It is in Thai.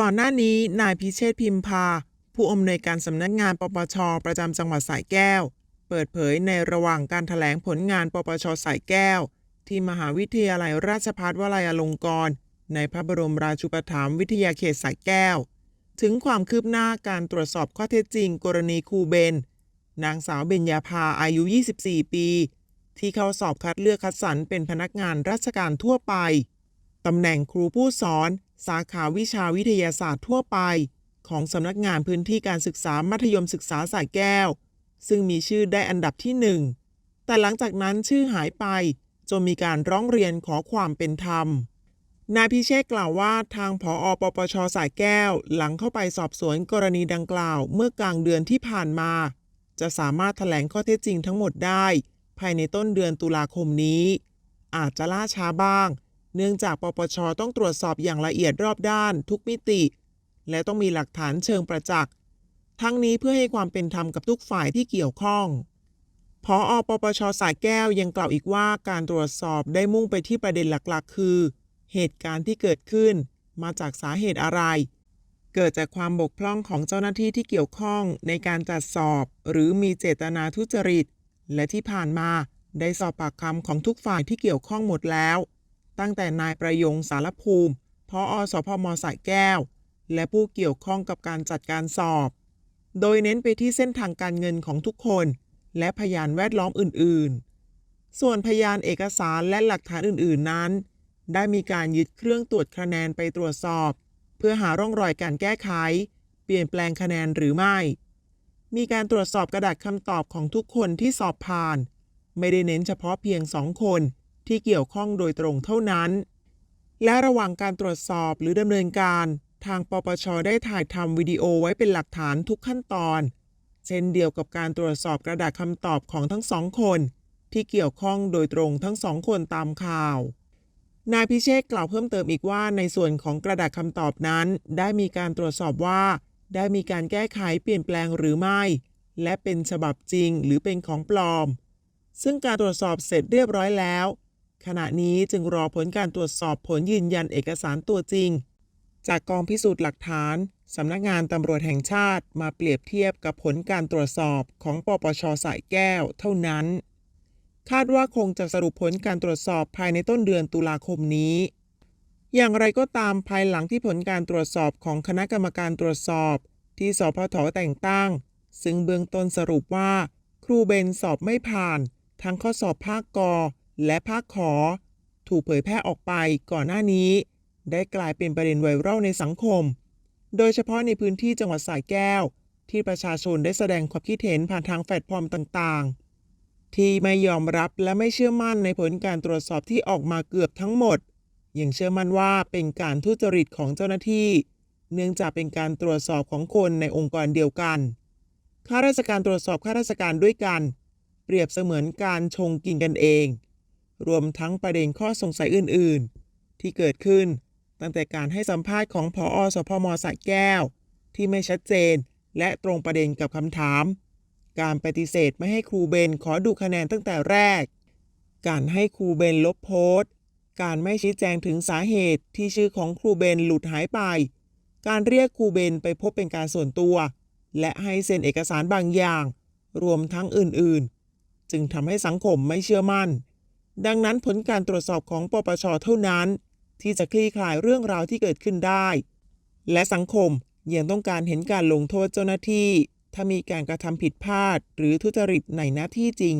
ก่อนหน้านี้นายพิเชษพิมพา ผู้อำนวยการสำนักงานปปช ประจำจังหวัดสระแก้ว เปิดเผยในระหว่างการถแถลงผลงานปปชสายแก้ว ที่มหาวิทยาลัยราชภัฏวลัยอลงกรณ์ในพระบรมราชูปถัมภ์วิทยาเขตสายแก้ว ถึงความคืบหน้าการตรวจสอบข้อเท็จจริง กรณีครูเบน นางสาวเบญญาภาอายุ 24 ปี ที่เข้าสอบคัดเลือกคัดสรรเป็นพนักงานราชการทั่วไปตำแหน่งครูผู้สอน สาขาวิชาวิทยาศาสตร์ทั่วไป ของสำนักงานพื้นที่การศึกษามัธยมศึกษาสายแก้ว ซึ่งมีชื่อได้อันดับที่หนึ่งแต่หลังจากนั้นชื่อหายไปจนมีการร้องเรียนขอความเป็นธรรม นายพิเชษกล่าวว่าทางผอปปชสายแก้ว หลังเข้าไปสอบสวนกรณีดังกล่าว เมื่อกลางเดือนที่ผ่านมา จะสามารถแถลงข้อเท็จจริงทั้งหมดได้ ภายในต้นเดือนตุลาคมนี้ อาจจะล่าช้าบ้าง เนื่องจากปปชต้องตรวจสอบอย่างละเอียดรอบด้านทุกมิติ และต้องมีหลักฐานเชิงประจักษ์ ทั้งนี้เพื่อให้ความเป็นธรรมกับทุกฝ่ายที่เกี่ยวข้องพออปปชสายแก้วยังกล่าวอีกว่าการตรวจสอบได้มุ่งไปที่ประเด็นหลักๆ คือ เหตุการณ์ที่เกิดขึ้นมาจากสาเหตุอะไร เกิดจากความบกพร่องของเจ้าหน้าที่ที่เกี่ยวข้องในการจัดสอบ หรือมีเจตนาทุจริต และที่ผ่านมาได้สอบปากคำของทุกฝ่ายที่เกี่ยวข้องหมดแล้ว ตั้งแต่นายประยงสารภูมิพออสพมสายแก้ว และผู้เกี่ยวข้องกับการจัดการสอบ โดยเน้นไปที่เส้นทางการเงินของทุกคน และพยานแวดล้อมอื่น ๆ ส่วนพยานเอกสารและหลักฐานอื่น ๆ นั้น ได้มีการยึดเครื่องตรวจคะแนนไปตรวจสอบ เพื่อหาร่องรอยการแก้ไข เปลี่ยนแปลงคะแนนหรือไม่ มีการตรวจสอบกระดาษคำตอบของทุกคนที่สอบผ่าน ไม่ได้เน้นเฉพาะเพียงสองคน ที่เกี่ยวข้องโดยตรงเท่านั้น และระหว่างการตรวจสอบหรือดำเนินการ ทางปปชได้ถ่ายทำวิดีโอไว้เป็นหลักฐานทุกขั้นตอน เช่นเดียวกับการตรวจสอบกระดาษคำตอบของทั้งสองคน ที่เกี่ยวข้องโดยตรงทั้งสองคนตามข่าวนายพิเชษกล่าวเพิ่มเติมอีกว่าในส่วนของกระดาษคำตอบนั้น ได้มีการตรวจสอบว่า ได้มีการแก้ไขเปลี่ยนแปลงหรือไม่ และเป็นฉบับจริงหรือเป็นของปลอม ซึ่งการตรวจสอบเสร็จเรียบร้อยแล้ว ขณะนี้จึงรอผลการตรวจสอบผลยืนยันเอกสารตัวจริง จากกองพิสูจน์หลักฐานสำนักงานตำรวจแห่งชาติมาเปรียบเทียบกับผลการตรวจสอบของปปชสายแก้วเท่านั้น คาดว่าคงจะสรุปผลการตรวจสอบภายในต้นเดือนตุลาคมนี้ อย่างไรก็ตามภายหลังที่ผลการตรวจสอบของคณะกรรมการตรวจสอบ ที่สพทแต่งตั้ง ซึ่งเบื้องต้นสรุปว่า ครูเบนสอบไม่ผ่าน ทั้งข้อสอบภาคกอ และภาคขอ ถูกเผยแพร่ออกไปก่อนหน้านี้ ได้กลายเป็นประเด็นไวรัลในสังคม โดยเฉพาะในพื้นที่จังหวัดสายแก้ว ที่ประชาชนได้แสดงความคิดเห็นผ่านทางแพลตฟอร์มต่างๆ ที่ไม่ยอมรับและไม่เชื่อมั่นในผลการตรวจสอบที่ออกมาเกือบทั้งหมด ยังเชื่อมั่นว่าเป็นการทุจริตของเจ้าหน้าที่ เนื่องจากเป็นการตรวจสอบของคนในองค์กรเดียวกันข้าราชการตรวจสอบข้าราชการด้วยกัน เปรียบเสมือนการชงกินกันเอง รวมทั้งประเด็นข้อสงสัยอื่น ๆ ที่เกิดขึ้น ตั้งแต่การให้สัมภาษณ์ของพออสพมสระแก้ว ที่ไม่ชัดเจน และตรงประเด็นกับคำถาม การปฏิเสธไม่ให้ครูเบนขอดูคะแนนตั้งแต่แรก การให้ครูเบนลบโพสต์ การไม่ชี้แจงถึงสาเหตุที่ชื่อของครูเบนหลุดหายไป การเรียกครูเบนไปพบเป็นการส่วนตัว และให้เซ็นเอกสารบางอย่าง รวมทั้งอื่นๆ จึงทำให้สังคมไม่เชื่อมั่น ดังนั้นผลการตรวจสอบของปปชเท่านั้น ที่จะคลี่คลายเรื่องราวที่เกิดขึ้นได้ และสังคมยังต้องการเห็นการลงโทษเจ้าหน้าที่ ถ้ามีการกระทำผิดพลาด หรือทุจริตในหน้าที่จริง